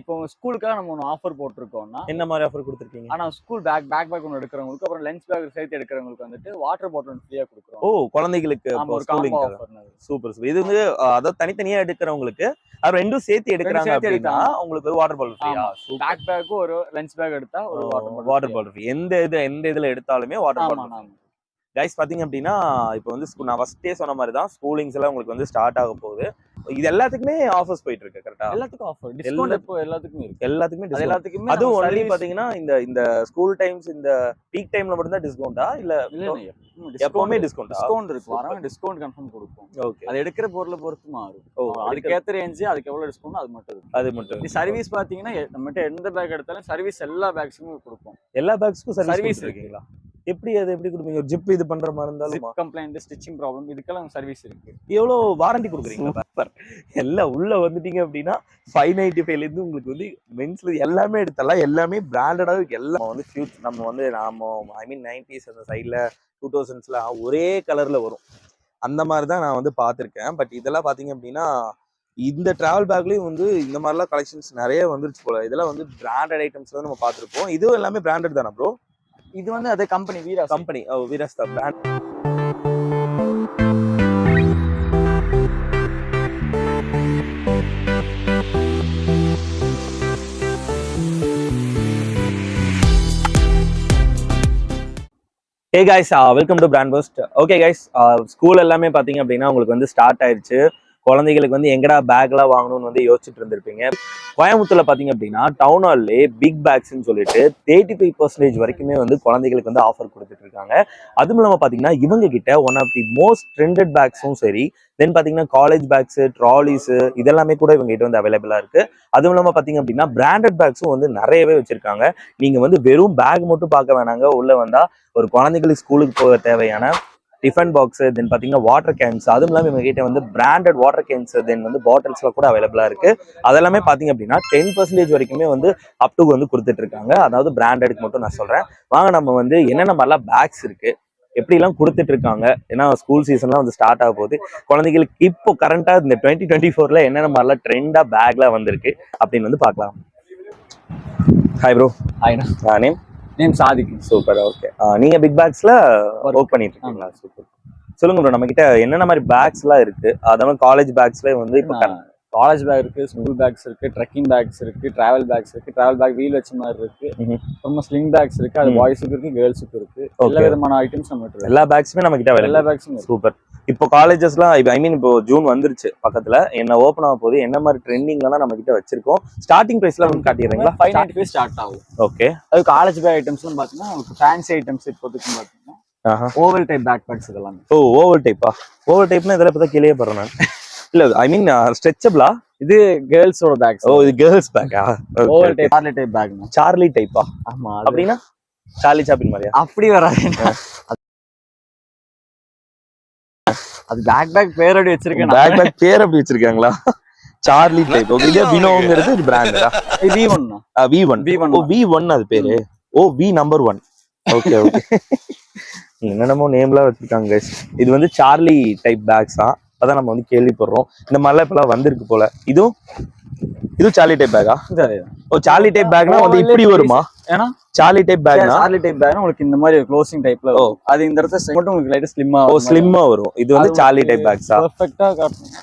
இப்போ ஸ்கூலுக்காக நம்ம ஒன்று ஆஃபர் போட்டிருக்கோம்னா என்ன மாதிரி ஆஃபர் கொடுத்துருக்கீங்க? ஆனா ஸ்கூல் பேக் பேக் பேக் ஒன்று எடுக்கிறவங்களுக்கு அப்புறம் லஞ்ச் பேக் சேர்த்து எடுக்கிறவங்களுக்கு வந்துட்டு வாட்டர் பாட்டில் ஃப்ரீயா கொடுக்குறோம். ஓ குழந்தைகளுக்கு சூப்பர் சூப்பர் இது வந்து அதாவது தனித்தனியா எடுக்கிறவங்களுக்கு அது ரெண்டும் சேர்த்து எடுக்கிறாங்க சேர்த்து அப்படின்னா. உங்களுக்கு ஒரு வாட்டர் பாட்டில் ஃப்ரீயா. பேக் பேக்கும் ஒரு லஞ்ச் பேக் எடுத்தா ஒரு வாட்டர் வாட்டர் பாட்டில் ஃப்ரீ எந்த இது எந்த இதுல எடுத்தாலுமே வாட்டர் பாட்டில் கைஸ் பாத்தீங்க அப்படின்னா இப்போ வந்து நான் ஃபர்ஸ்டே சொன்ன மாதிரி தான் ஸ்கூலிங்ஸ் எல்லாம் உங்களுக்கு வந்து ஸ்டார்ட் ஆக போகுது. இது எல்லாத்துக்குமே ஆஃபர்ஸ் போயிட்டு இருக்கு கரெக்டா எல்லாத்துக்கும் ஆஃபர் டிஸ்கவுண்ட் இப்போ எல்லாத்துக்குமே இருக்கு. எல்லாத்துக்குமே. எல்லாத்துக்குமே அதுவும் ஒன்லி பாத்தீங்கன்னா இந்த இந்த ஸ்கூல் டைம்ஸ் இந்த பீக் டைம்ல மட்டும் தான் டிஸ்கவுண்டா இல்ல எப்பவுமே டிஸ்கவுண்டா டிஸ்கவுண்ட் இருக்கு. வரவங்க டிஸ்கவுண்ட் கன்ஃபார்ம் கொடுப்போம். ஓகே அது எடுக்கிற பொருளை பொறுத்து மாறும். ஓ அதுக்கேற்ற ரேஞ்சு அதுக்கு எவ்வளவு டிஸ்கவுண்ட் அது மட்டும் இருக்கு. அது மட்டும் சர்வீஸ் பாத்தீங்கன்னா நம்மகிட்ட எந்த பேக் எடுத்தாலும் சர்வீஸ் எல்லா பேக்ஸுமே கொடுப்போம். எல்லா பேக்ஸ்க்கும் சர்வீஸ் இருக்கீங்களா எப்படி அது எப்படி கொடுப்பீங்க? ஜிப் இது பண்ற மாதிரி இருந்தாலும்? கம்ப்ளைண்ட் ஸ்டிச்சிங் ப்ராப்ளம் இதுக்கெல்லாம் சர்வீஸ் இருக்கு. எவ்வளவு வாரண்டி கொடுக்குறீங்க சூப்பர் எல்லாம் உள்ள வந்துட்டீங்க அப்படின்னா ஃபைவ் நைன்டி ஃபைவ்ல இருந்து உங்களுக்கு வந்து மென்ஸ்ல எல்லாமே எடுத்தலாம் எல்லாமே பிராண்டடா இருக்கு. எல்லாம் வந்து ஃபியூச் நம்ம வந்து நாம ஐ மீன் நைன்டிஸ் அந்த சைட்ல டூ தௌசண்ட்ஸ்ல ஒரே கலர்ல வரும். அந்த மாதிரி தான் நான் வந்து பார்த்துருக்கேன். பட் இதெல்லாம் பாத்தீங்க அப்படின்னா இந்த டிராவல் பேக்லயும் வந்து இந்த மாதிரிலாம் கலெக்ஷன்ஸ் நிறைய வந்துருச்சு போல. இதெல்லாம் வந்து பிராண்டட் ஐட்டம்ஸ் தான் நம்ம பார்த்துருப்போம். இதுவும் எல்லாமே பிராண்டட் தானே ப்ரோ இது வந்து அதே கம்பெனி வீரா கம்பெனி வீரஸ் தான் brand hey guys welcome to brand first okay guys school எல்லாமே பார்த்தீங்க அப்படின்னா உங்களுக்கு வந்து ஸ்டார்ட் ஆயிருச்சு. குழந்தைகளுக்கு வந்து எங்கடா பேக்லாம் வாங்கணும்னு வந்து யோசிச்சுட்டு இருந்திருப்பீங்க. கோயம்புத்தூர்ல பார்த்தீங்க அப்படின்னா டவுன் ஹால்லே பிக் பேக்ஸ்ன்னு சொல்லிட்டு தேர்ட்டி ஃபைவ் பர்சன்டேஜ் வரைக்குமே வந்து குழந்தைகளுக்கு வந்து ஆஃபர் கொடுத்துட்டு இருக்காங்க. அதுவும் இல்லாமல் பார்த்தீங்கன்னா இவங்க கிட்ட one of the most trended பேக்ஸும் சரி தென் பார்த்தீங்கன்னா காலேஜ் பேக்ஸு ட்ராலிஸு இதெல்லாமே கூட இவங்க கிட்ட வந்து அவைலபிளாக இருக்கு. அதுவும் இல்லாமல் பார்த்தீங்க அப்படின்னா பிராண்டட் பேக்ஸும் வந்து நிறையவே வச்சிருக்காங்க. நீங்க வந்து வெறும் பேக் மட்டும் பார்க்க வேணாங்க. உள்ள வந்தா ஒரு குழந்தைகளுக்கு ஸ்கூலுக்கு போக தேவையான டிஃபன் பாக்ஸ் தென் பார்த்தீங்கன்னா வாட்டர் கேன்ஸ் அதுவும் இல்லாமல் இவங்க கிட்ட வந்து பிராண்டட் வாட்டர் கேன்ஸ் தென் வந்து பாட்டில்ஸ்லாம் கூட அவைலபிளாக இருக்கு. அதெல்லாமே பார்த்தீங்க அப்படின்னா டென் பர்சன்டேஜ் வரைக்குமே வந்து அப் டு வந்து கொடுத்துட்டு இருக்காங்க அதாவது பிராண்டடுக்கு மட்டும் நான் சொல்றேன். வாங்க நம்ம வந்து என்னென்ன மாதிரிலாம் பேக்ஸ் இருக்கு எப்படிலாம் கொடுத்துட்டு இருக்காங்க ஏன்னா ஸ்கூல் சீசன்லாம் வந்து ஸ்டார்ட் ஆக போகுது. குழந்தைகளுக்கு இப்போ கரண்டா இந்த டுவெண்ட்டி டுவெண்ட்டி ஃபோர்ல என்னென்ன மாதிரிலாம் ட்ரெண்டா பேக்லாம் வந்திருக்கு அப்படின்னு வந்து பார்க்கலாம். Hi bro ஆயினா name name Sadiq super okay. நீங்க பிக் பேக்ஸ்ல ஒர்க் பண்ணிட்டு இருக்கீங்களா சூப்பர். சொல்லுங்க ப்ரோ நம்ம கிட்ட என்னென்ன மாதிரி பேக்ஸ் எல்லாம் இருக்கு? அதெல்லாம் காலேஜ் பேக்ஸ்ல வந்து இப்போ காலேஜ் பேக் இருக்கு ஸ்கூல் பேக்ஸ் இருக்கு ட்ரெக்கிங் பேக்ஸ் இருக்கு டிராவல் பேக்ஸ் இருக்கு டிராவல் பேக் வீல் வச்ச மாதிரி இருக்கு. ரொம்ப ஸ்லிங் பேக்ஸ் இருக்கு அது. பாய்ஸுக்கு இருக்கு கேர்ள்ஸுக்கு இருக்கு. எல்லா. விதமான ஐட்டம்ஸ் நம்ம எல்லா பேக்ஸுமே நம்ம கிட்ட எல்லா பேக்ஸும் சூப்பர். இப்போ காலேஜஸ்லாம் இப்போ ஐ மீன் இப்போ ஜூன் வந்துருச்சு பக்கத்துல. என்ன ஓப்பன் ஆக போகுது என்ன மாதிரி ட்ரெண்டிங்லாம் நம்ம கிட்ட வச்சிருக்கோம். ஸ்டார்டிங் பிரைஸ்ல வந்து காட்டிடுறீங்களா? ஃபைவ் நைன்டி ஃபைவ் ஸ்டார்ட் ஆகும். ஓகே அது காலேஜ் பேக் ஐட்டம்ஸ்லாம் பார்த்தீங்கன்னா உங்களுக்கு ஃபேன்சி ஐட்டம்ஸ் இப்போதைக்கு பார்த்தீங்கன்னா ஓவல் டைப் பேக் பேக்ஸ் இதெல்லாம். ஓ ஓவர் டைப்பா ஓவர் டைப்னா இதெல்லாம் இப்போ தான் கேள்வியே போறேன் நான். இல்ல ஐ மீன் ஸ்ட்ரெச்சபிளா இது கேர்ள்ஸோட பேக்ஸ் ஓ இது கேர்ள்ஸ் பேக்கா oval type Charlie type bag Charlie டைப்பா ஆமா அப்படின்னா சார்லி சாப்பின் மாதிரியா? அப்படி வராது அது பேக் பேக் பேர் அப்படி வச்சிருக்கேன் பேக் பேக் பேர் அப்படி வச்சிருக்காங்களா? சார்லி டைப் ஓகே இதே வினோங்கிறது இது பிராண்டடா வி ஒன்னா வி ஒன் V1. ஓ வி ஒன் அது பேரு. ஓ V number one okay okay என்னென்னமோ நேம்லாம் வச்சிருக்காங்க guys. இது வந்து சார்லி டைப் பேக்ஸ் தான் அதான் நம்ம வந்து கேள்விப்படுறோம். இந்த மாதிரிலாம் இப்பெல்லாம் வந்திருக்கு போல. இதுவும் இதுவும் சார்லி டைப் பேக்கா ஓ சார்லி டைப் பேக்னா வந்து இப்படி வருமா? ஏன்னா? சார்லி டைப் பேக்னா சார்லி டைப் பேக் உங்களுக்கு இந்த மாதிரி க்ளோசிங் டைப்ல ஓ. அது இந்த இடத்துல மட்டும் உங்களுக்கு லைட்டா ஸ்லிம்மா ஓ ஸ்லிம்மா வரும். இது வந்து சார்லி டைப் பேக்ஸா பெர்ஃபெக்ட்டா காட்டணும்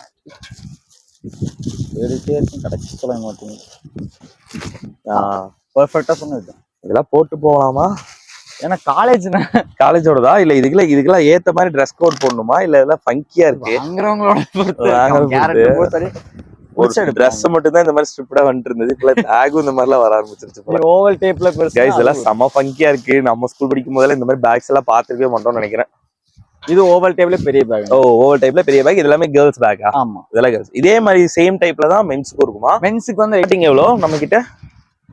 வேடிக்கையா இருக்கும் கடைசி சொல்ல மாட்டீங்க பெர்ஃபெக்ட்டா சொன்னது. இதெல்லாம் போட்டு போகலாமா? ஏன்னா காலேஜ்னா காலேஜோடதா? இல்ல இதுக்கெல்லாம் இதுக்கெல்லாம் ஏத்த மாதிரி ட்ரெஸ் கோட் போடணுமா? இல்ல இதெல்லாம் ஃபங்கியா இருக்கு? வாங்குறவங்களோட பொறுத்து. ஒரு ட்ரெஸ் மட்டும் தான் இந்த மாதிரி ஸ்ட்ரிப்டா வந்துட்டு இருந்தது இப்ப பேகும் இந்த மாதிரிலாம் வர ஆரம்பிச்சிருச்சு ஓவல் டேப்ல கைஸ் இதெல்லாம் செம ஃபங்கியா இருக்கு. நம்ம ஸ்கூல் படிக்கும் போதெல்லாம் இந்த மாதிரி பேக்ஸ் எல்லாம் பார்த்திருக்கவே மாட்டோம்னு நினைக்கிறேன். இது ஓவல் டேப்ல பெரிய பேக் ஓ ஓவர் டைப்ல பெரிய பேக் இது எல்லாமே கேர்ள்ஸ் பேக்கா ஆமா. இதெல்லாம் கேர்ள்ஸ் இதே மாதிரி சேம் டைப்ல தான் மென்ஸ்க்கு இருக்குமா? மென்ஸுக்கு வந்து ரேட்டிங் எவ்வளோ நம்ம கிட்ட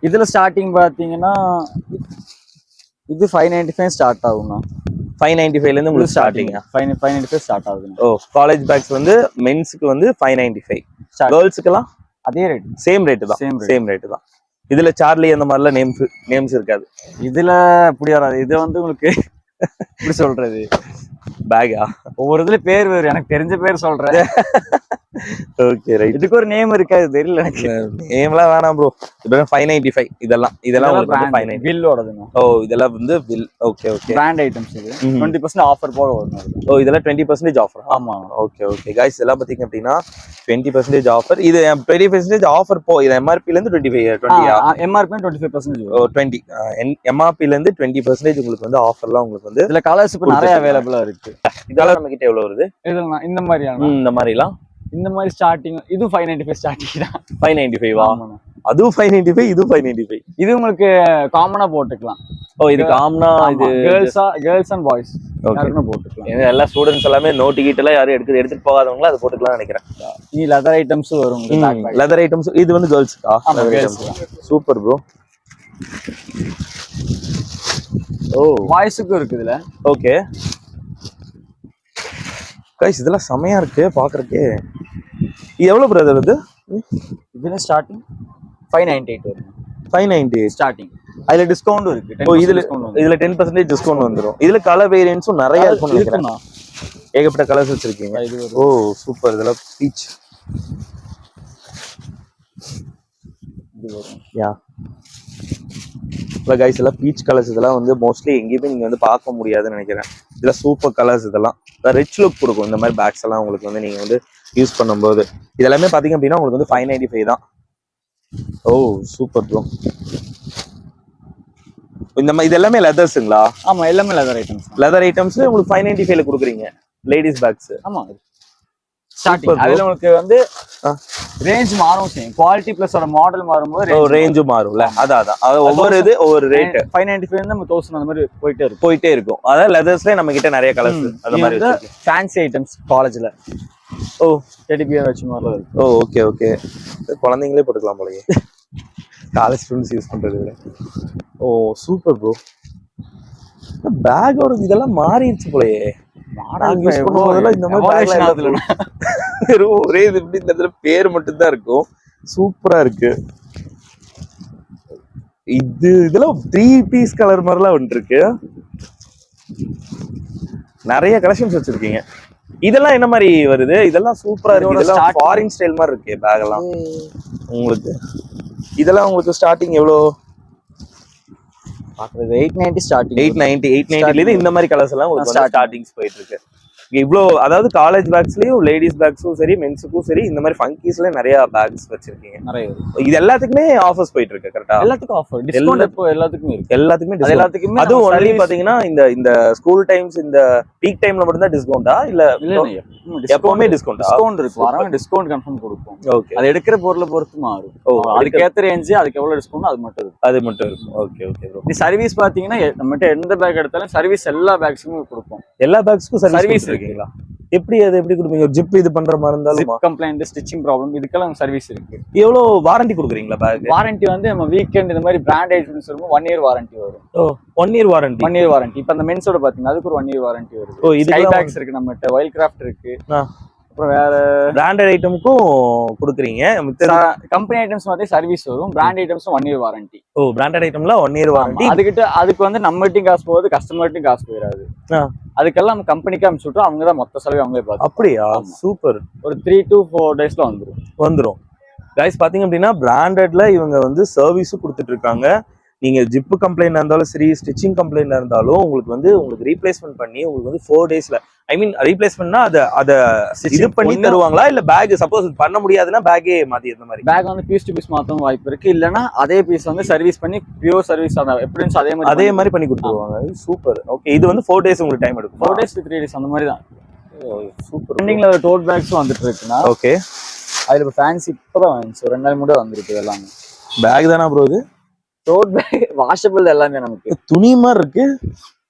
இதுல ஸ்டார்டிங் பாத்தீங்கன்னா இது ஃபைவ் நைன்டி ஃபைவ் ஸ்டார்ட் ஆகும்ண்ணா. ஃபைவ் நைன்டி ஃபைவ்ல இருந்து உங்களுக்கு ஸ்டார்டிங்கா five five ninety five start ஆகுதுண்ணா ஓ காலேஜ் பேக்ஸ் வந்து மென்ஸ்க்கு வந்து ஃபைவ் நைன்டி ஃபைவ். கேர்ள்ஸுக்கெல்லாம் அதே ரேட் சேம் ரேட்டு தான். Rate. சேம் ரேட்டு தான். இதுல சார்லி அந்த மாதிரிலாம் நேம்ஸ் நேம்ஸ் இருக்காது. இதுல இப்படி வராது. இது வந்து உங்களுக்கு இப்படி சொல்றது? பேக்கா ஒவ்வொரு இதுல பேர் வேறு. எனக்கு தெரிஞ்ச பேர் சொல்றேன். ஓகே ரைட் இதுக்கு ஒரு நேம் இருக்காது தெரியல எனக்கு. நேம்லாம் வேணாம் ப்ரோ இப்போ ஃபைவ் நைன்டி ஃபைவ் இதெல்லாம் இதெல்லாம் உங்களுக்கு ஃபைவ் நைன்டி பில்லோடதுங்க ஓ இதெல்லாம் வந்து bill okay okay brand items இது. டுவெண்ட்டி பர்சன்ட் ஆஃபர் போக வரும் அது. ஓ இதெல்லாம் டுவெண்ட்டி பர்சன்டேஜ் ஆஃபர் ஆமா. ஓகே ஓகே கைஸ் இதெல்லாம் பார்த்தீங்க அப்படின்னா டுவெண்ட்டி பர்சன்டேஜ் ஆஃபர் இது டுவெண்ட்டி பர்சன்டேஜ் ஆஃபர் போ இது எம்ஆர்பிலேருந்து டுவெண்ட்டி ஃபைவ் டுவெண்ட்டியா எம்ஆர்பி டுவெண்ட்டி ஃபைவ் பர்சன்டேஜ் ஓ டுவெண்ட்டி எம்ஆர்பிலேருந்து டுவெண்ட்டி பர்சன்டேஜ் உங்களுக்கு வந்து ஆஃபர்லாம் உங்களுக்கு வந்து இதுல கலர்ஸ் இப்போ நிறைய கொடுத்துருக்காங்க. அவைலபிளா இருக்கு. இதெல்லாம் நம்ம கிட்ட எவ்வளோ வருது? இதுல இந்த மாதிரியான. இந்த மாதிரிலாம்? இந்த மாதிரி ஸ்டார்டிங் இது ஃபைவ் நைன்டி ஃபைவ் ஸ்டார்டிங் தான். ஃபைவ் நைன்டி ஃபைவா ஆமாண்ணா. அதுவும் ஃபைவ் நைன்டி ஃபைவ் இதுவும் ஃபைவ் நைன்டி ஃபைவ் இது உங்களுக்கு காமனா போட்டுக்கலாம். ஓ இது காம்னா இது கேர்ள்ஸா கேர்ள்ஸ் அண்ட் பாய்ஸ் போட்டுக்கலாம். ஏன்னா எல்லா ஸ்டூடெண்ட்ஸ் எல்லாமே நோட்டு கீட் எல்லாம் யாரும் எடுத்து எடுத்துட்டு போகாதவங்களா அது போட்டுக்கலாம் நினைக்கிறேன். நீ லெதர் ஐட்டம்ஸும் வரும். லெதர் ஐட்டம்ஸ் இது வந்து கேர்ள்ஸ்க்கா சூப்பர் ப்ரோ ஓ பாய்ஸுக்கும் இருக்கு இதுல. ஓகே கைஸ் இதெல்லாம் செமையா இருக்கு பாக்குறதுக்கு. இது எவ்வளவு பிரதர் இது? இதுல ஸ்டார்டிங் ஃபைவ் நைன்டி எயிட் வரும். ஃபைவ் நைன்டி ஸ்டார்டிங் அதுல டிஸ்கவுண்ட் இருக்கு. ஓ இதுல இதுல டென் பர்சன்டேஜ் டிஸ்கவுண்ட் வந்துரும். இதுல கலர் வேரியன்ஸும் நிறைய இருக்கும்னு நினைக்கிறேன். ஏகப்பட்ட கலர்ஸ் வச்சிருக்கீங்க. ஓ சூப்பர் இதெல்லாம் பீச் யா இல்லை கைஸ் எல்லாம் பீச் கலர்ஸ் இதெல்லாம் வந்து மோஸ்ட்லி எங்கேயுமே நீங்க வந்து பார்க்க முடியாதுன்னு நினைக்கிறேன். இதெல்லாம் சூப்பர் கலர்ஸ் இதெல்லாம். ரிச் லுக் கொடுக்கும். இந்த மாதிரி பேக்ஸ் எல்லாம் உங்களுக்கு வந்து நீங்க வந்து யூஸ் பண்ணும்போது. இதெல்லாமே பாத்தீங்க அப்படின்னா உங்களுக்கு வந்து ஃபைவ் நைன்டி ஃபைவ் தான். ஓ சூப்பர் ப்ரோ இந்த மாதிரி இது எல்லாமே லெதர்ஸுங்களா ஆமா எல்லாமே லெதர் ஐட்டம்ஸ் லெதர் ஐட்டம்ஸ் உங்களுக்கு ஃபைவ் நைன்டி ஃபைவ்ல கொடுக்குறீங்க. லேடிஸ் பேக்ஸ் ஆமா ஸ்டார்டிங். அதுல உங்களுக்கு வந்து. ரேஞ்ச் மாறும் செய்யும் குவாலிட்டி பிளஸ் மாடல் மாறும்போது ஓ ரேஞ்சும் மாறும்ல? அதான் அதான் அது ஒவ்வொரு இது ஒவ்வொரு ரேட் ஃபைவ் நைன்டி ஃபைவ் நம்ம தௌசண்ட் அந்த மாதிரி போயிட்டே இருக்கும். போயிட்டே இருக்கும். அதாவது லெதர்ஸ்ல நம்ம கிட்ட நிறைய கலர்ஸ் அந்த மாதிரி. ஃபேன்சி ஐட்டம்ஸ் காலேஜ்ல ஓ. டெடி பியர் வச்ச இருக்கு. ஓ ஓகே ஓகே குழந்தைங்களே போட்டுக்கலாம் போலயே. காலேஜ் ஸ்டூடெண்ட்ஸ் யூஸ் பண்றது இல்ல. ஓ சூப்பர் ப்ரோ பேக்கோட இதெல்லாம் மாறிடுச்சு போலயே. வெறும் ஒரே இது இப்படி இந்த இடத்துல பேர் மட்டும் தான் இருக்கும். சூப்பரா இருக்கு. இது இதெல்லாம் த்ரீ பீஸ் கலர் மாதிரிலாம் வந்துட்டு இருக்கு. நிறைய கலெக்ஷன்ஸ் வச்சிருக்கீங்க. இதெல்லாம் என்ன மாதிரி வருது? இதெல்லாம் சூப்பரா இருக்கு. இதெல்லாம் ஃபாரின் ஸ்டைல் மாதிரி இருக்கு பேக் எல்லாம். உங்களுக்கு. இதெல்லாம் உங்களுக்கு ஸ்டார்டிங் எவ்வளோ? பாக்குறது eight ninety starting eight ninety eight நைன்டில இருந்து இந்த மாதிரி கலர்ஸ் எல்லாம். ஸ்டார்டிங்ஸ் போயிட்டு இருக்கு இவ்வளோ அதாவது காலேஜ் பேக்ஸ்லயும் லேடிஸ் பேக்ஸும் சரி மென்ஸுக்கும் சரி இந்த மாதிரி ஃபங்கீஸ்ல நிறைய பேக்ஸ் வச்சிருக்கீங்க. நிறைய. இது எல்லாத்துக்குமே ஆஃபர்ஸ் போயிட்டு இருக்கு கரெக்டா எல்லாத்துக்கும் ஆஃபர் டிஸ்கவுண்ட் இப்போ எல்லாத்துக்குமே இருக்கு. எல்லாத்துக்குமே. எல்லாத்துக்குமே அதுவும் ஒன்லி பாத்தீங்கன்னா இந்த இந்த ஸ்கூல் டைம்ஸ் இந்த பீக் டைம்ல மட்டும் தான் டிஸ்கவுண்டா இல்ல எப்பவுமே டிஸ்கவுண்டா டிஸ்கவுண்ட் இருக்கு. வரவங்க டிஸ்கவுண்ட் கன்ஃபார்ம் கொடுப்போம். ஓகே அது எடுக்கிற பொருளை பொறுத்து மாறும். ஓ அதுக்கேற்ற ரேஞ்சு அதுக்கு எவ்வளவு டிஸ்கவுண்ட் அது மட்டும் இருக்கும். அது மட்டும் இருக்கும். ஓகே ஓகே ப்ரோ சர்வீஸ் பாத்தீங்கன்னா நம்மகிட்ட எந்த பேக் எடுத்தாலும் சர்வீஸ் எல்லா பேக்ஸுமே கொடுப்போம். எல்லா பேக்ஸ்க்கும் சர்வீஸ் இருக்கீங்களா எப்படி அது எப்படி கொடுப்பீங்க? ஜிப் இது பண்ற மாதிரி இருந்தாலும்? கம்ப்ளைண்ட் ஸ்டிச்சிங் ப்ராப்ளம் இதுக்கெல்லாம் சர்வீஸ் இருக்கு. எவ்வளோ வாரண்டி கொடுக்குறீங்களா பேக் வாரண்டி வந்து நம்ம வீக்கெண்ட் இந்த மாதிரி brand items one year warranty வரும். ஓ one year warranty one year warranty இப்போ அந்த மென்ஸோட பாத்தீங்கன்னா அதுக்கு ஒரு ஒன் இயர் வாரண்டி வருது. ஓ இதுக்கு பேக்ஸ் இருக்கு நம்மகிட்ட வைல்ட் கிராஃப்ட் இருக்கு. அப்புறம் வேற பிராண்டட் ஐட்டமுக்கும் கொடுக்குறீங்க. கம்பெனி ஐட்டம்ஸ் மாதிரி சர்வீஸ் வரும். Brand items one year warranty ஓ பிராண்டட் ஐட்டம்ல ஒன் இயர் வாரண்டி அதுக்கிட்ட அதுக்கு வந்து நம்மகிட்டயும் காசு போகுது கஸ்டமர்ட்டையும் காசு போயிடாது. அதுக்கெல்லாம் நம்ம கம்பெனிக்கு அனுப்பிச்சு விட்டோம் அவங்க தான் மொத்த செலவு அவங்களே பார்த்து அப்படியா. சூப்பர். ஒரு த்ரீ டு ஃபோர் டேஸ்ல வந்துரும். வந்துரும். கைஸ் பாத்தீங்க அப்படின்னா பிராண்டட்ல இவங்க வந்து சர்வீஸும் கொடுத்துட்டு இருக்காங்க. நீங்க ஜிப்பு கம்ப்ளைண்ட் இருந்தாலும் சரி ஸ்டிச்சிங் கம்ப்ளைண்ட் இருந்தாலும் உங்களுக்கு வந்து உங்களுக்கு ரீப்ளேஸ்மெண்ட் பண்ணி உங்களுக்கு வந்து ஃபோர் டேஸ்ல ஐ மீன் ரீப்ளேஸ்மெண்ட்னா அதை அதை இது பண்ணி தருவாங்களா? இல்ல பேக் சப்போஸ் பண்ண முடியாதுன்னா பேக்கே மாத்தி இந்த மாதிரி? பேக் வந்து பீஸ் டு பீஸ் மாத்தவும் வாய்ப்பு இருக்கு. இல்லைன்னா அதே பீஸ் வந்து சர்வீஸ் பண்ணி பியூர் சர்வீஸ் அந்த எப்படி இருந்துச்சோ அதே மாதிரி அதே மாதிரி பண்ணி கொடுத்துருவாங்க. சூப்பர் ஓகே இது வந்து ஃபோர் டேஸ் உங்களுக்கு டைம் எடுக்கும்? ஃபோர் டேஸ் த்ரீ டேஸ் அந்த மாதிரி தான். சூப்பர் ஒரு டோட் பேக்ஸும் வந்துட்டு இருக்குன்னா ஓகே அதுல இப்போ ஃபேன்சி இப்போதான் வந்துச்சு ஒரு ரெண்டு நாள் முன்னாடி வந்திருக்கு எல்லாமே பேக் தானா ப்ரோ இது? டோட் பேக் வாஷபிள் எல்லாமே நமக்கு. துணி மாதிரி இருக்கு.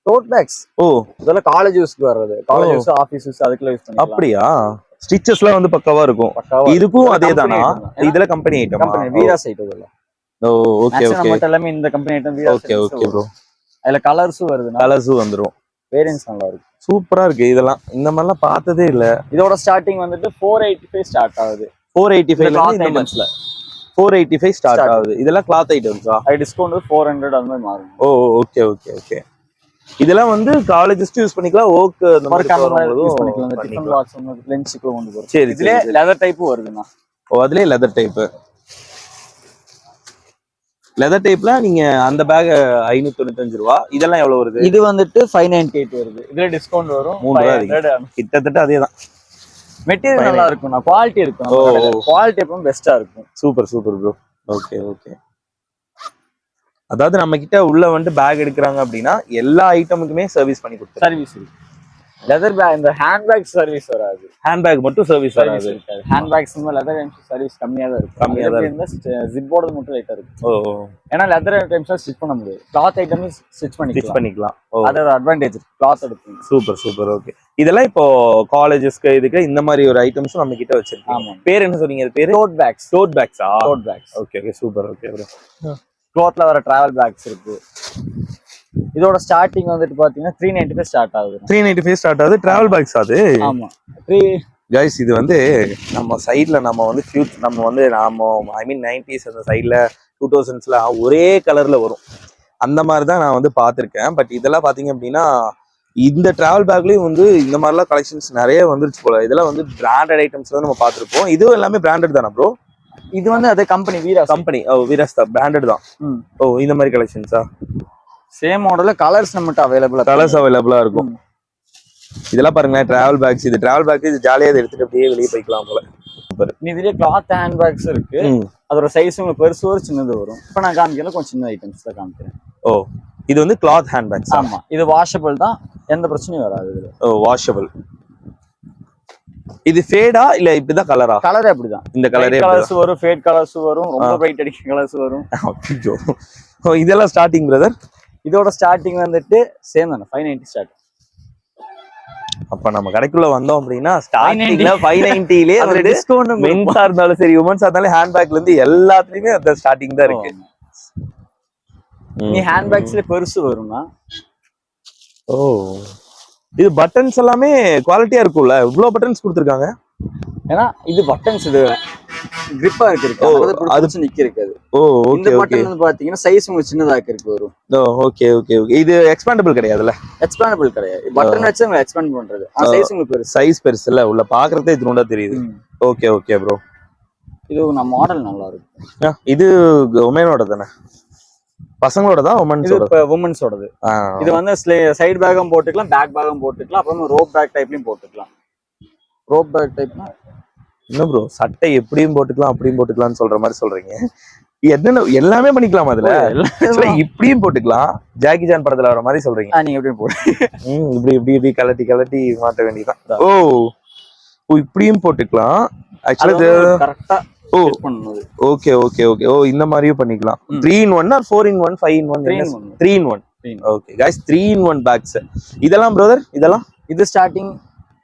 டோட் பேக்ஸ் ஓ. இதெல்லாம் காலேஜ் யூஸ்க்கு வர்றது. காலேஜ். யூஸ் ஆஃபீஸ் யூஸ் அதுக்குள்ள யூஸ் பண்ணிக்கலாம். அப்படியா? ஸ்டிச்சஸ்லாம் வந்து பக்காவா இருக்கும். இதுக்கும் அதே தானா. இதுல கம்பெனி ஐட்டமா கம்பெனி வீரா சைட் இதெல்லாம் ஓ ஓகே ஓகே நம்மகிட்ட எல்லாமே இந்த company item Veera okay okay bro அதுல கலர்ஸும் வருதுன்னா கலர்ஸும் வந்துரும். வேரியன்ஸ் நல்லா இருக்கு சூப்பரா இருக்கு இதெல்லாம். இந்த மாதிரிலாம் பார்த்ததே இல்ல. இதோட ஸ்டார்டிங் வந்துட்டு ஃபோர் எயிட்டி ஃபைவ் ஸ்டார்ட் ஆகுது ஃபோர் எயிட்டி ஃபைவ் ஐட்டம்ஸ்ல ஃபோர் எயிட்டி ஃபைவ் ஸ்டார்ட். ஆகுது. இதெல்லாம் கிளாத் ஐட்டம்ஸா அது டிஸ்கவுண்ட் ஃபோர் ஹண்ட்ரட் அந்த மாதிரி மாறும். ஓ ஓகே ஓகே ஓகே. இதெல்லாம் வந்து காலேஜஸ்க்கு யூஸ் பண்ணிக்கலாம் ஓக் அந்த மாதிரி யூஸ் பண்ணிக்கலாம். டிஃபன். பாக்ஸ் வந்து லஞ்சுக்குள்ள கொண்டு போறோம். சரி இதுல லெதர் டைப்பும் வருதுண்ணா. ஓ அதுலயே லெதர் டைப் லெதர் டைப்ல நீங்க அந்த பேக் ஐநூத்தி தொண்ணூத்தஞ்சு ரூபா. இதெல்லாம் எவ்வளவு வருது? இது வந்துட்டு ஃபைவ் நைன்டி எயிட் வருது. இதுல டிஸ்கவுண்ட் வரும். மூணு ரூபா அதிகம். கிட்டத்தட்ட அதேதான். மெட்டீரியல் நல்லா இருக்கும்ண்ணா குவாலிட்டி இருக்கும். குவாலிட்டி எப்பவும் பெஸ்டா இருக்கும். Super super bro okay okay அதாவது நம்ம கிட்ட உள்ள வந்துட்டு பேக் எடுக்கிறாங்க அப்படின்னா எல்லா ஐட்டமுக்குமே சர்வீஸ் பண்ணி கொடுத்துருவோம் சர்வீஸ் இருக்கு. லெதர் பேக் இந்த ஹேண்ட் பேக் சர்வீஸ் வராது. ஹேண்ட்பேக் மட்டும் சர்வீஸ் வராது. இருக்காது. ஹேண்ட் பேக்ஸ் லெதர் சர்வீஸ் கம்மியா தான் இருக்கும். கம்மியா தான் இருக்கும் ஜிப்போட மட்டும் லைட்டா இருக்கும். ஓ ஏன்னா லெதர் ஐட்டம்ஸ் ஸ்டிச் பண்ண முடியாது. கிளாத் ஐட்டம் ஸ்டிச் ஸ்டிச் பண்ணிக்கலாம். பண்ணிக்கலாம். ஓ. அது ஒரு அட்வான்டேஜ் கிளாத் எடுப்பீங்க சூப்பர் சூப்பர் ஓகே இதெல்லாம் இப்போ காலேஜஸ்க்கு இதுக்கு இந்த மாதிரி ஒரு ஐட்டம்ஸும் நம்ம கிட்ட வச்சிருக்கோம் பேர் என்ன சொன்னீங்க? பேரு? Tote bags tote பேக்ஸா tote bags okay okay super okay bro க்ளாத்ல வர டிராவல் பேக்ஸ் இருக்கு. இதோட ஸ்டார்டிங் வந்துட்டு பாத்தீங்கன்னா த்ரீ நைன்டி ஃபைவ் ஸ்டார்ட் ஆகுது. த்ரீ நைன்டி ஃபைவ் ஸ்டார்ட் ஆகுது. டிராவல் பேக்ஸ் அது? ஆமா. த்ரீ கைஸ் இது வந்து நம்ம சைடில் நம்ம வந்து ஃபியூச் நம்ம வந்து நாம ஐ மீன் நைன்டிஸ் அந்த சைடில் டூ தௌசண்ட்ஸில் ஒரே கலரில் வரும். அந்த மாதிரி தான் நான் வந்து பார்த்துருக்கேன். பட் இதெல்லாம் பார்த்தீங்க அப்படின்னா இந்த டிராவல் பேக்லேயும் வந்து இந்த மாதிரிலாம் கலெக்ஷன்ஸ் நிறைய வந்துருச்சு போல. இதெல்லாம் வந்து பிராண்டட் ஐட்டம்ஸ் தான் நம்ம பார்த்துருப்போம். இதுவும் எல்லாமே பிராண்டட் தானே ப்ரோ இது வந்து அதே கம்பெனி வீரா கம்பெனி ஓ வீரஸ் தான். பிராண்டட் தான். ஓ இந்த மாதிரி கலெக்ஷன்ஸா சேம் மாடல்ல கலர்ஸ் நம்மகிட்ட அவைலபிளா கலர்ஸ் அவைலபிளாக இருக்கும். இதெல்லாம் பாருங்களேன் டிராவல் பேக்ஸ் இது டிராவல் பேக் இது ஜாலியாக இதை எடுத்துட்டு அப்படியே வெளியே போய்க்கலாம் போல. இதுலயே கிளாத் ஹேண்ட் பேக்ஸ் இருக்கு. அதோட சைஸ் உங்களுக்கு பெருசு ஒரு சின்னது வரும். இப்போ நான் காமிக்கிறேன் கொஞ்சம் சின்ன ஐட்டம்ஸ் தான் காமிக்கிறேன். ஓ இது வந்து கிளாத் ஹேண்ட் பேக்ஸ் ஆமா. இது வாஷபிள் தான். எந்த பிரச்சனையும் வராது இதுல. ஓ வாஷபிள் இது ஃபேடா இல்ல இப்படிதான் கலரா கலரே அப்படிதான். இந்த கலரே கலர்ஸ் வரும் ஃபேட் கலர்ஸ் வரும் ரொம்ப பிரைட் அடிக்கிற கலர்ஸ் வரும். இதெல்லாம் ஸ்டார்டிங் பிரதர் இதோட ஸ்டார்டிங் வந்துட்டு சேம் தானே ஃபைவ் நைன்டி ஸ்டார்ட் அப்ப நம்ம கடைக்குள்ள வந்தோம் அப்படின்னா ஸ்டார்டிங்ல ஃபைவ் நைன்டிலே அதுல டிஸ்கவுண்ட் மென்ஸா இருந்தாலும் சரி உமன்ஸா இருந்தாலும் ஹேண்ட் பேக்ல இருந்து எல்லாத்துலயுமே அந்த ஸ்டார்டிங் தான் இருக்கு. நீ ஹேண்ட் பேக்ஸ்ல பெருசு வரும்னா ஓ. இது பட்டன்ஸ் எல்லாமே குவாலிட்டியா இருக்கும்ல? இவ்வளவு பட்டன்ஸ் கொடுத்துருக்காங்க. ஏன்னா இது பட்டன்ஸ் இது கிரிப்பா இருக்கு இருக்கு ஓ, அது- நிக்க இருக்காது ஓ இந்த ஓகே. ஓகே பட்டன் வந்து பாத்தீங்கன்னா சைஸ் உங்களுக்கு சின்னதாக்கு இருக்கு வரும். Okay okay okay. இது எக்ஸ்பாண்டபிள் கிடையாதுல்ல? எக்ஸ்பேண்டபிள் கிடையாது. பட்டன் வச்சு உங்களுக்கு எக்ஸ்பேண்ட் பண்றது. சைஸ் உங்களுக்கு பெருசு. சைஸ் பெருசு இல்ல உள்ள பாக்குறதே இது தெரியுது. ஓகே ஓகே ப்ரோ இது நம்ம மாடல் நல்லா இருக்கும் இது உமனோட தானே பசங்களோட தான் இது உமன்ஸோட உமன்ஸோடது இது வந்து சைடு பேக்கும் போட்டுக்கலாம் பேக் பேக்கும் போட்டுக்கலாம் அப்புறம் ரோப் பேக் டைப்லயும் போட்டுக்கலாம். ரோப் பேக் டைப்னா என்ன ப்ரோ சட்டை எப்படியும் போட்டுக்கலாம் அப்படியும் போட்டுக்கலாம்னு சொல்ற மாதிரி சொல்றீங்க. என்னென்ன எல்லாமே பண்ணிக்கலாம் அதுல. இப்படியும் போட்டுக்கலாம். ஜாக்கி ஜான் படத்துல வர மாதிரி சொல்றீங்க. நீங்க எப்படி போடு. இப்படி இப்படி இப்படி கலட்டி கலட்டி மாட்ட வேண்டியதான் ஓ ஓ இப்படியும் போட்டுக்கலாம். ஆக்சுவலா கரெக்டா ஓ. ஓகே ஓகே ஓகே ஓ இந்த மாதிரியும் பண்ணிக்கலாம். Three in one or four in one five in one three in one okay guys three in one bags இதெல்லாம் பிரதர் இதெல்லாம்? இது ஸ்டார்டிங்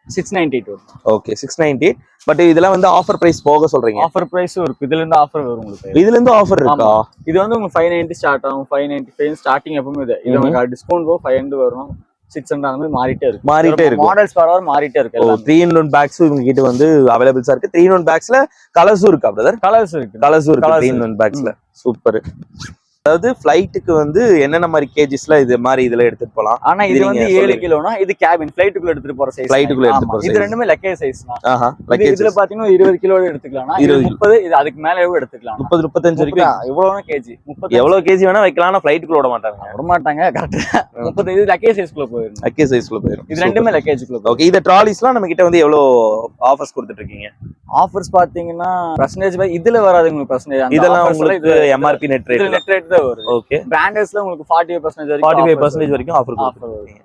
சிக்ஸ் நைன்டி வரும் ஓகே சிக்ஸ் நைன்டி பட் இதெல்லாம் வந்து ஆஃபர் பிரைஸ் போக சொல்றீங்க. ஆஃபர் பிரைஸும் இருக்கு. இதுல இருந்து ஆஃபர் வரும் உங்களுக்கு. இதுல இருந்து ஆஃபர் இருக்கா இது வந்து உங்களுக்கு ஃபைவ் நைன்டி ஸ்டார்ட் ஆகும். ஃபைவ் நைன்டி ஃபைவ் ஸ்டார்டிங் எப்பவுமே இது. இது. உங்களுக்கு டிஸ்கவுண்ட் போகும் ஃபைவ் ஹண்ட்ரட் வரும் சிக்ஸ் ஹண்ட்ரட் அந்த மாதிரி மாறிட்டே இருக்கு. மாறிட்டே இருக்கும் மாடல்ஸ் பரவாயில்ல மாறிட்டே இருக்கு த்ரீ இன் ஒன் பேக்ஸ் இவங்க கிட்ட வந்து அவைலபிள்ஸா இருக்கு. த்ரீ இன் ஒன் பேக்ஸ்ல கலர்ஸும் இருக்கா பிரதர் கலர்ஸ் இருக்கு. கலர்ஸும் இருக்கு த்ரீ இன் ஒன் பேக்ஸ்ல சூப்பர் அதாவது ஃபிளைட்டுக்கு வந்து என்னென்ன மாதிரி கேஜஸ்ல இது மாதிரி இதுல எடுத்துட்டு போலாம்? ஆனா இது வந்து ஏழு. கிலோனா இது கேபின் ஃபிளைட்டுக்குள்ள எடுத்துட்டு போற சைஸ் Flight க்குள்ள எடுத்துட்டு போற இது. ரெண்டுமே லக்கேஜ் சைஸ் தான். லக்கேஜ் இதுல பாத்தீங்கன்னா இருபது கிலோ எடுத்துக்கலாம் 20 முப்பது இது அதுக்கு மேல எவ்வளவு எடுத்துக்கலாம். முப்பது முப்பத்தஞ்சு வரைக்கும். எவ்வளவு கேஜி முப்பது எவ்வளவு கேஜி வேணா வைக்கலாம் ஃபிளைட்டுக்குள்ள விட மாட்டாங்க. விட மாட்டாங்க கரெக்டா முப்பது இது லக்கேஜ் சைஸ்க்குள்ள போயிடும் லக்கேஜ் சைஸ்ல போயிடும் இது ரெண்டுமே லக்கேஜுக்குள்ள ஓகே இந்த ட்ராலிஸ்லாம் நம்ம கிட்ட வந்து எவ்வளவு ஆஃபர்ஸ் கொடுத்துட்டு இருக்கீங்க ஆஃபர்ஸ் பாத்தீங்கன்னா பர்சன்டேஜ் இதுல வராது உங்களுக்கு பர்சன்டேஜ் இதெல்லாம் உங்களுக்கு MRP net rate net rate தான் வருது. ஓகே பிராண்டர்ஸ்ல உங்களுக்கு forty five percentage forty five percentage. வரைக்கும் ஆஃபர் கொடுத்துருக்கீங்க.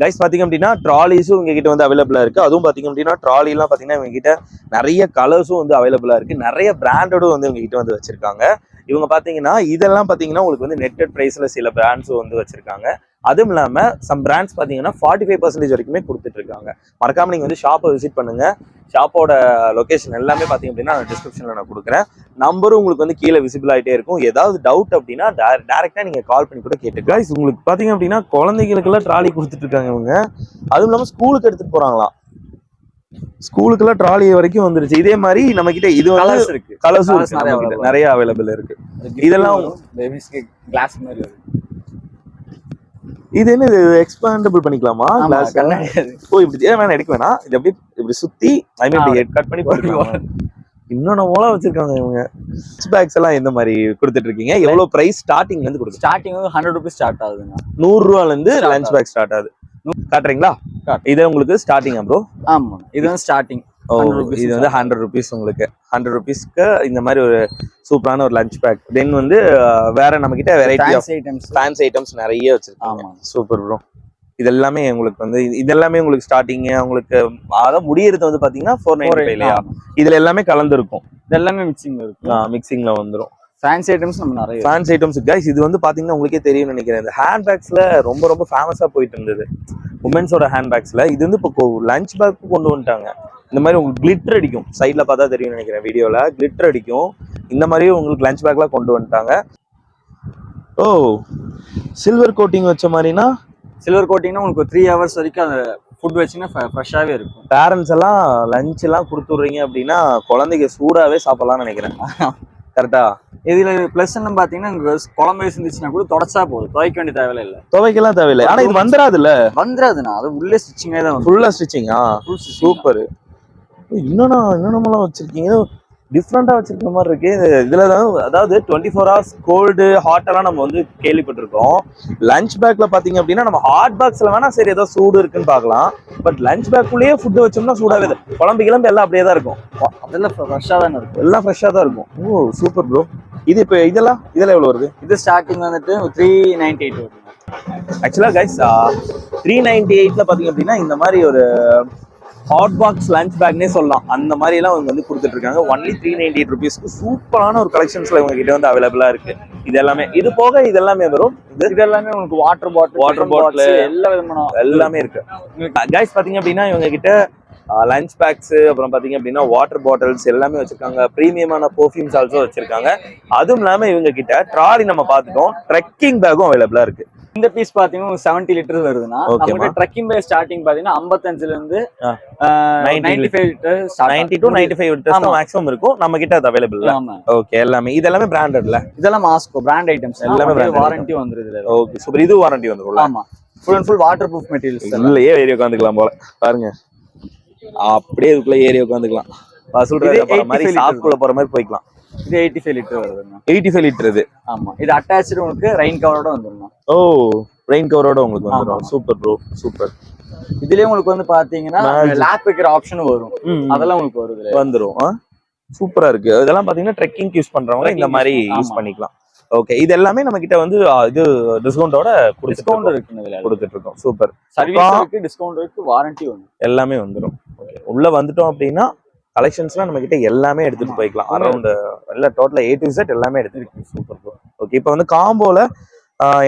கைஸ் அப்படின்னா ட்ராலிஸும் உங்ககிட்ட வந்து அவைலபிளா இருக்கு. அதுவும் பாத்தீங்க அப்படின்னா ட்ராலி எல்லாம் பாத்தீங்கன்னா இவங்க கிட்ட நிறைய கலர்ஸும் வந்து அவைலபிளா இருக்கு. நிறைய பிராண்டடும் வந்து இவங்க கிட்ட வந்து வச்சிருக்காங்க. இவங்க பாத்தீங்கன்னா இதெல்லாம் பாத்தீங்கன்னா உங்களுக்கு வந்து நெட்டட் பிரைஸ்ல சில பிராண்ட்ஸும் வந்து வச்சிருக்காங்க. அதுவும் இல்லாம சம் பிராண்ட்ஸ் பாத்தீங்கன்னா ஃபார்ட்டி ஃபைவ் பர்சன்டேஜ் வரைக்குமே கொடுத்துட்டு இருக்காங்க. மறக்காம நீங்க வந்து ஷாப்பை விசிட் பண்ணுங்க. ஷாப்போட லொகேஷன் எல்லாமே பாத்தீங்க அப்படின்னா நான் டிஸ்கிரிப்ஷன்ல நான் கொடுக்குறேன். நம்பரும் உங்களுக்கு வந்து கீழே விசிபிள் ஆயிட்டே இருக்கும். ஏதாவது டவுட் அப்படின்னா டேரக்டா நீங்க கால் பண்ணி கூட கேட்டு உங்களுக்கு பாத்தீங்க அப்படின்னா குழந்தைகளுக்கெல்லாம் ட்ராலி கொடுத்துட்டு இருக்காங்க இவங்க. அதுவும் இல்லாம ஸ்கூலுக்கு எடுத்துட்டு போறாங்களாம். ஸ்கூலுக்கெல்லாம் ட்ராலி வரைக்கும் வந்துருச்சு. இதே மாதிரி நம்ம கிட்ட இது கலர்ஸ் இருக்கு. colours நிறைய அவைலபிள் இருக்கு. இதெல்லாம் கிளாஸ் மாதிரி இது என்ன இது எக்ஸ்பாண்டபிள் பண்ணிக்கலாமா? கிளாஸ். ஓ இப்படி ஏன் வேணாம் எடுக்க வேணாம். இது அப்படியே இப்படி சுத்தி ஐ மீன் இப்படி கட் பண்ணி போட்டுக்கலாம் இன்னொன்னு மூலம் வச்சிருக்காங்க இவங்க. பேக்ஸ் எல்லாம் எந்த மாதிரி கொடுத்துட்டு இருக்கீங்க. எவ்வளவு பிரைஸ் ஸ்டார்டிங்ல இருந்து கொடுக்குறீங்க ஸ்டார்டிங் வந்து ஹண்ட்ரட் ருபீஸ் ஸ்டார்ட் ஆகுதுங்க. நூறு ரூபால இருந்து லஞ்ச் பேக் ஸ்டார்ட் ஆகுது. காட்டுறீங்களா? காட்டு. இது உங்களுக்கு ஸ்டார்டிங்கா ப்ரோ ஆமா இது வந்து ஸ்டார்டிங் ஓ 100 rupees இது வந்து ஹண்ட்ரட் ருபீஸ் உங்களுக்கு. ஹண்ட்ரட் ருபீஸ்க்கு இந்த மாதிரி ஒரு சூப்பரான ஒரு லஞ்ச் பேக் தென் வந்து வேற நம்ம கிட்ட variety of items fancy items நிறைய வச்சிருக்காங்க. சூப்பர் ப்ரோ இது எல்லாமே உங்களுக்கு வந்து இது- இது எல்லாமே உங்களுக்கு ஸ்டார்டிங் உங்களுக்கு அதான் முடியறது வந்து பாத்தீங்கன்னா ஃபோர் நைன்டி ஃபைவ் இல்லையா? இதுல எல்லாமே கலந்துருக்கும். இது எல்லாமே மிக்சிங் இருக்கு மிக்சிங்ல வந்துரும். ஃபேன்சி ஐட்டம்ஸ் நம்ம நிறைய. ஃபேன்ஸ் ஐட்டம்ஸ் கைஸ் இது வந்து பாத்தீங்கன்னா உங்களுக்கே தெரியும்னு நினைக்கிறேன். இந்த ஹேண்ட் பேக்ஸ்ல ரொம்ப ரொம்ப ஃபேமஸா போயிட்டு இருந்தது. உமன்ஸோட ஹேண்ட் பேக்ஸ்ல இது வந்து இப்போ லஞ்ச் பேக் கொண்டு வந்துட்டாங்க. இந்த மாதிரி உங்களுக்கு கிளிட்டர் அடிக்கும். சைட்ல பார்த்தா தெரியும்னு நினைக்கிறேன் வீடியோல. கிளிட்டர் அடிக்கும். இந்த மாதிரி உங்களுக்கு லஞ்ச் பேக்லாம் கொண்டு வந்துட்டாங்க. ஓ சில்வர் கோட்டிங் வச்ச மாதிரினா? சில்வர் கோட்டிங்னா உங்களுக்கு த்ரீ ஹவர்ஸ் வரைக்கும் அந்த ஃபுட் வச்சீங்கன்னா ஃப்ரெஷ்ஷாகவே இருக்கும். பேரண்ட்ஸ் எல்லாம் லஞ்ச் எல்லாம் கொடுத்துட்றீங்க அப்படின்னா குழந்தைங்க சூடாவே சாப்பிடலாம்னு நினைக்கிறேன். கரெக்டா இதுல பிளஸ் என்ன பாத்தீங்கன்னா குழம்பு இருந்துச்சுன்னா கூட தொடச்சா போதும். துவைக்க வேண்டிய தேவையில்லை. இல்ல துவைக்கெல்லாம் தேவையில்லை. ஆனா இது வந்துடாதுல்ல வந்துடாதுண்ணா அது உள்ளே ஸ்டிச்சிங்கே தான் ஃபுல்லா ஸ்டிச்சிங்கா சூப்பர் இன்னொன்னா இன்னொன்னமெல்லாம் வச்சிருக்கீங்க. டிஃப்ரெண்டா வச்சிருக்க மாதிரி இருக்கு. இது- இதுல தான் அதாவது twenty four hours cold hot எல்லாம் நம்ம வந்து கேள்விப்பட்டிருக்கோம். லஞ்ச் பேக்ல பாத்தீங்க அப்படின்னா நம்ம ஹாட் பாக்ஸ்ல வேணா சரி ஏதோ சூடு இருக்குன்னு பார்க்கலாம். பட் லஞ்ச் பேக்குள்ளேயே ஃபுட் வச்சோம்னா தான் குழம்பு கிளம்பு எல்லாம் அப்படியே தான் இருக்கும். அதெல்லாம் ஃப்ரெஷ்ஷாக தானே இருக்கும். எல்லாம் ஃப்ரெஷ்ஷா தான் இருக்கும். ஓ சூப்பர் ப்ரோ இது இப்போ இதெல்லாம் இதெல்லாம் எவ்வளவு வருது? இது ஸ்டார்டிங் வந்துட்டு த்ரீ நைன்டி எயிட் வருது ஆக்சுவலா கைஸ் த்ரீ நைன்டி எயிட்ல பாத்தீங்க அப்படின்னா இந்த மாதிரி ஒரு ஹாட் பாக்ஸ் லஞ்ச் பேக்னே சொல்லலாம். அந்த மாதிரி எல்லாம் அவங்க வந்து கொடுத்துட்டு இருக்காங்க ஒன்லி த்ரீ நைன்டி எயிட் ருபீஸ்க்கு சூப்பரான ஒரு கலெக்ஷன்ஸ்ல இவங்க கிட்ட வந்து அவைலபிளா இருக்கு. இது எல்லாமே இது போக இது எல்லாமே வரும் இது எல்லாமே உங்களுக்கு வாட்டர் பாட்டில் Water bottle. எல்லா விதமான எல்லாமே இருக்கு. கைஸ் பாத்தீங்க அப்படின்னா இவங்க கிட்ட லஞ்ச் பேக்ஸ் அப்புறம் பாத்தீங்க அப்படின்னா வாட்டர் பாட்டில்ஸ் எல்லாமே வச்சிருக்காங்க. பிரீமியமான பெர்ஃப்யூம்ஸ் ஆல்சோ வச்சிருக்காங்க. அதுவும் இல்லாம இவங்க கிட்ட ட்ராலி நம்ம பார்த்துட்டோம். ட்ரெக்கிங் பேக்கும் அவைலபிளா இருக்கு. இந்த பீஸ் பாத்தீங்கன்னா செவன்டி லிட்டர் வருதுன்னா நம்மகிட்ட ட்ரக்கிங் பை ஸ்டார்டிங் பாத்தீங்கன்னா ஐம்பத்தஞ்சுல இருந்து ஆ. 90 ninety five litre ninety to ninety five ஆமா. மேக்ஸிமம் இருக்கும். நம்ம கிட்ட அது அவைலபிள் ஓகே எல்லாமே. இது எல்லாமே பிராண்டட்ல இதெல்லாம் மாஸ்கோ பிராண்ட் ஐட்டம்ஸ் எல்லாமே வாரண்டி வந்துருது. ஓகே சூப்பர் இது வாரண்டி வந்துரும்ல. ஆமா. Full and full water proof materials உள்ளே ஏறி உட்காந்துக்கலாம் போல. பாருங்க. அப்படியே இதுக்குள்ள ஏறி உட்காந்துக்கலாம் வசூல் இது போற மாதிரி 85 சாப்பிட போற மாதிரி போய்க்கலாம். இது எயிட்டி ஃபைவ் லிட்டர் வருதுண்ணா எயிட்டி ஃபைவ் லிட்டர் இது. ஆமா. இது அட்டாச்சு உங்களுக்கு ரெயின் கவரோட வந்துடும் ஓ ரெயின் கவரோட உங்களுக்கு வந்துடும். Super bro super. இதுலயே உங்களுக்கு வந்து பாத்தீங்கன்னா. லேப் வைக்கிற ஆப்ஷனும் வரும். அதெல்லாம் உங்களுக்கு வருது இதுல. வந்துரும். சூப்பரா இருக்கு. இதெல்லாம் பாத்தீங்கன்னா ட்ரெக்கிங் யூஸ் பண்றவங்க இந்த மாதிரி யூஸ். பண்ணிக்கலாம். ஓகே இது எல்லாமே நம்ம கிட்ட வந்து இது டிஸ்கவுண்டோட டிஸ்கவுண்ட் இருக்கு கொடுத்துட்டு இருக்கோம். சூப்பர். சர்வீஸ் இருக்கு டிஸ்கவுண்ட் இருக்கு வாரண்டி வந்து எல்லாமே வந்துடும் ஓகே உள்ள வந்துட்டோம் அப்படின்னா கலெக்ஷன்ஸ்லாம் நம்ம கிட்ட எல்லாமே எடுத்துட்டு. போய்க்கலாம். அரௌண்ட் இல்ல டோட்டலா ஏ டு செட் எல்லாமே எடுத்துருக்கு சூப்பர் ப்ரோ ஓகே இப்போ வந்து காம்போல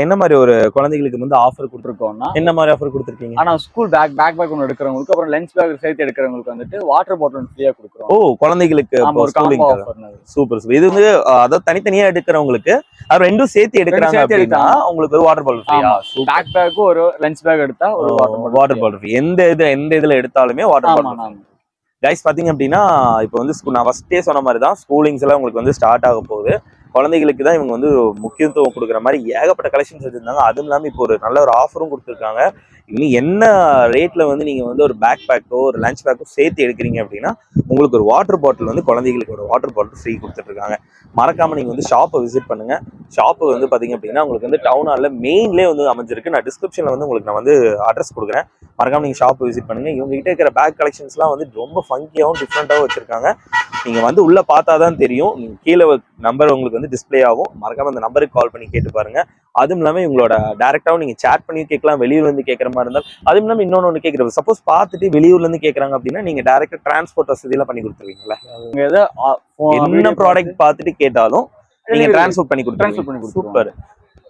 என்ன மாதிரி ஒரு குழந்தைகளுக்கு வந்து ஆஃபர் கொடுத்துருக்கோம் இருக்கோம்னா என்ன மாதிரி ஆஃபர் கொடுத்துருக்கீங்க? ஆனா ஸ்கூல் பேக் பேக் பேக் ஒன்று எடுக்கிறவங்களுக்கு அப்புறம் லஞ்ச் பேக் சேர்த்து எடுக்கிறவங்களுக்கு வந்துட்டு வாட்டர் பாட்டில் ஃப்ரீயா கொடுக்குறோம். ஓ குழந்தைகளுக்கு சூப்பர் சூப்பர். இது வந்து அதாவது தனித்தனியா எடுக்கிறவங்களுக்கு அது ரெண்டும் சேர்த்து எடுக்கிறாங்க அப்படின்னா. உங்களுக்கு ஒரு வாட்டர் பாட்டில் ஃப்ரீயா பேக் பேக்கும் ஒரு லஞ்ச் பேக் எடுத்தா ஒரு வாட்டர் பாட்டில் ஃப்ரீ எந்த இது எந்த இதுல எடுத்தாலுமே வாட்டர் பாட்டில் கைஸ் பாத்தீங்க அப்படின்னா இப்போ வந்து நான் ஃபர்ஸ்டே சொன்ன மாதிரி தான் ஸ்கூலிங்ஸ் எல்லாம் உங்களுக்கு வந்து ஸ்டார்ட் ஆக போகுது. குழந்தைகளுக்கு தான் இவங்க வந்து முக்கியத்துவம் கொடுக்குற மாதிரி ஏகப்பட்ட கலெக்ஷன்ஸ் வச்சிருந்தாங்க. அதுவும் இல்லாமல் இப்போ ஒரு நல்ல ஒரு ஆஃபரும் கொடுத்துருக்காங்க. இன்னும் என்ன ரேட்டில் வந்து நீங்கள் வந்து ஒரு பேக் பேக்கோ ஒரு லஞ்ச் பேக்கோ சேர்த்து எடுக்கிறீங்க அப்படின்னா உங்களுக்கு ஒரு வாட்டர் பாட்டில் வந்து குழந்தைகளுக்கு ஒரு வாட்டர் பாட்டில் ஃப்ரீ கொடுத்துட்ருக்காங்க மறக்காமல் நீங்கள் வந்து ஷாப்பை விசிட் பண்ணுங்கள் ஷாப்பு வந்து பார்த்தீங்க அப்படின்னா உங்களுக்கு வந்து டவுன் ஹாலில் மெயின்லேயே வந்து அமைஞ்சிருக்கு. நான் டிஸ்கிரிப்ஷனில் வந்து உங்களுக்கு நான் வந்து அட்ரஸ் கொடுக்குறேன். மறக்காமல் நீங்கள் ஷாப் விசிட் பண்ணுங்க. இவங்க கிட்ட இருக்கிற பேக் கலெக்ஷன்ஸ்லாம் வந்து ரொம்ப ஃபங்கியாகவும் டிஃப்ரெண்ட்டாகவும் வச்சுருக்காங்க. நீங்கள் வந்து உள்ளே பார்த்தா தான் தெரியும். நீங்கள் கீழே நம்பர் உங்களுக்கு வந்து டிஸ்ப்ளே ஆகும். மறக்காமல் அந்த நம்பருக்கு கால் பண்ணி கேட்டு பாருங்க. அதுவும் இல்லாமல் இவங்களோட டேரெக்டாகவும் நீங்கள் சேட் பண்ணி கேட்கலாம். வெளியூர்ல வந்து கேட்கற மாதிரி இருந்தால் அதுவும் இல்லாம இன்னொன்னு ஒன்று கேட்கறது சப்போஸ் பார்த்துட்டு வெளியூர்ல இருந்து கேட்கறாங்க அப்படின்னா நீங்க டேரக்டா டிரான்ஸ்போர்ட் வசதி எல்லாம் பண்ணி கொடுத்துருவீங்களா உங்க எதை ஆ, phone என்ன ப்ராடக்ட் பார்த்துட்டு கேட்டாலும் நீங்க இல்ல, டிரான்ஸ்போர்ட் பண்ணி கொடுத்துருவோம். சூப்பர்.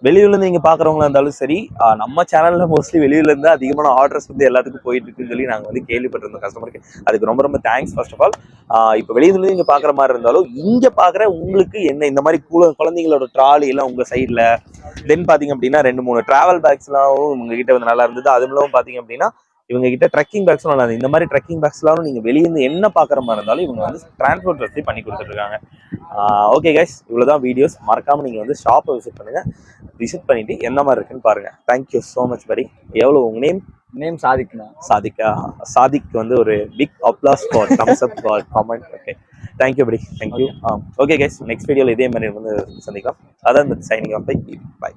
வெளியூர்லேருந்து நீங்கள் பார்க்குறவங்களா இருந்தாலும் சரி நம்ம சேனலில் மோஸ்ட்லி வெளியூர்லேருந்து அதிகமான ஆர்டர்ஸ் வந்து எல்லாத்துக்கும் போயிட்டு இருக்குன்னு சொல்லி நாங்கள் வந்து கேள்விப்பட்டிருந்தோம் கஸ்டமருக்கு அதுக்கு ரொம்ப ரொம்ப தேங்க்ஸ் ஃபர்ஸ்ட் ஆஃப் ஆல் இப்போ வெளியூர்லேருந்து நீங்கள் பார்க்குற மாதிரி இருந்தாலும் இங்கே பார்க்குற உங்களுக்கு என்ன இந்த மாதிரி குழ- குழந்தைங்களோட ட்ராலி எல்லாம் உங்கள் சைடில் தென் பார்த்தீங்க அப்படின்னா ரெண்டு மூணு ட்ராவல் பேக்ஸ்லாம் உங்ககிட்ட வந்து நல்லா இருந்தது. அதுவும் இல்லாமல் பார்த்தீங்க அப்படின்னா இவங்க கிட்ட ட்ரெக்கிங் பேக்ஸ்லாம் நல்லா. இந்த மாதிரி ட்ரெக்கிங் பேக்ஸ்லாம் நீங்க வெளிய இருந்து என்ன பாக்குற மாதிரி இருந்தாலும் இவங்க வந்து டிரான்ஸ்போர்ட் வசதி பண்ணி கொடுத்துட்டு இருக்காங்க ஓகே கைஸ் இவ்வளவுதான் வீடியோஸ் மறக்காம நீங்க வந்து ஷாப்பை விசிட் பண்ணுங்க. விசிட் பண்ணிட்டு என்ன மாதிரி இருக்குன்னு பாருங்க. தேங்க்யூ ஸோ மச் படி எவ்வளவு உங்க நேம் நேம் சாதிக்குண்ணா. சாதிக்கா சாதிக் வந்து ஒரு big applause for thumbs up for comment okay thank you buddy thank you okay guys next வீடியோவில் இதே மாதிரி வந்து சந்திக்கலாம். அதான் சைனிங் ஆஃப் பை பை